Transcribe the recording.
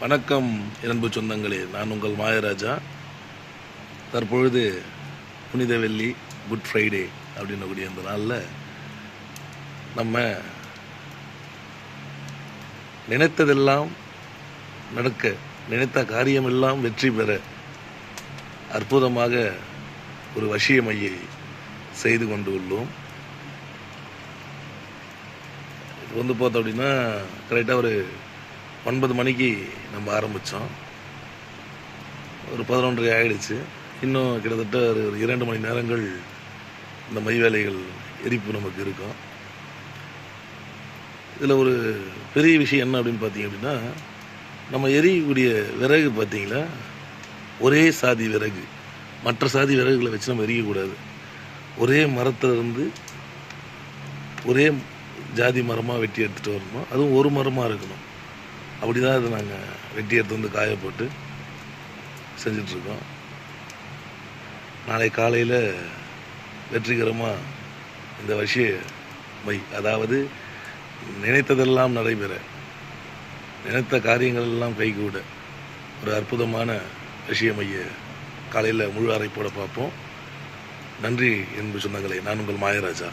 வணக்கம் இரண்டு சொந்தங்களே. நான் உங்கள் மாயராஜா. தற்பொழுது புனித வெள்ளி குட் ஃப்ரைடே அப்படின்னக்கூடிய அந்த நாளில் நம்ம நினைத்ததெல்லாம் நடக்க நினைத்த காரியமெல்லாம் வெற்றி பெற அற்புதமாக ஒரு வசியமையை செய்து கொண்டு உள்ளோம். வந்து பார்த்தோம் அப்படின்னா கரெக்டாக ஒரு ஒன்பது மணிக்கு நம்ம ஆரம்பித்தோம் ஒரு பதினொன்றரை ஆகிடுச்சு இன்னும் கிட்டத்தட்ட ஒரு இரண்டு மணி நேரங்கள் இந்த மை வேலைகள் எரிப்பு நமக்கு இருக்கும். இதில் ஒரு பெரிய விஷயம் என்ன அப்படின்னு பார்த்தீங்க அப்படின்னா நம்ம எரியக்கூடிய விறகு பார்த்தீங்களா? ஒரே சாதி விறகு. மற்ற சாதி விறகுகளை வச்சு நம்ம எரியக்கூடாது. ஒரே மரத்திலிருந்து ஒரே ஜாதி மரமாக வெட்டி எடுத்துகிட்டு வரணும்? அதுவும் ஒரு மரமாக இருக்கணும். அப்படி தான் அதை நாங்கள் வெட்டி எடுத்து வந்து காய போட்டு செஞ்சிட்ருக்கோம். நாளை காலையில் வெற்றிகரமாக இந்த விஷய மை அதாவது நினைத்ததெல்லாம் நடைபெற நினைத்த காரியங்கள் எல்லாம் கைகூட ஒரு அற்புதமான விஷயமைய காலையில் முழு அரைப்போட பார்ப்போம். நன்றி என்பது சொந்தங்களே நான் உங்கள் மாயராஜா.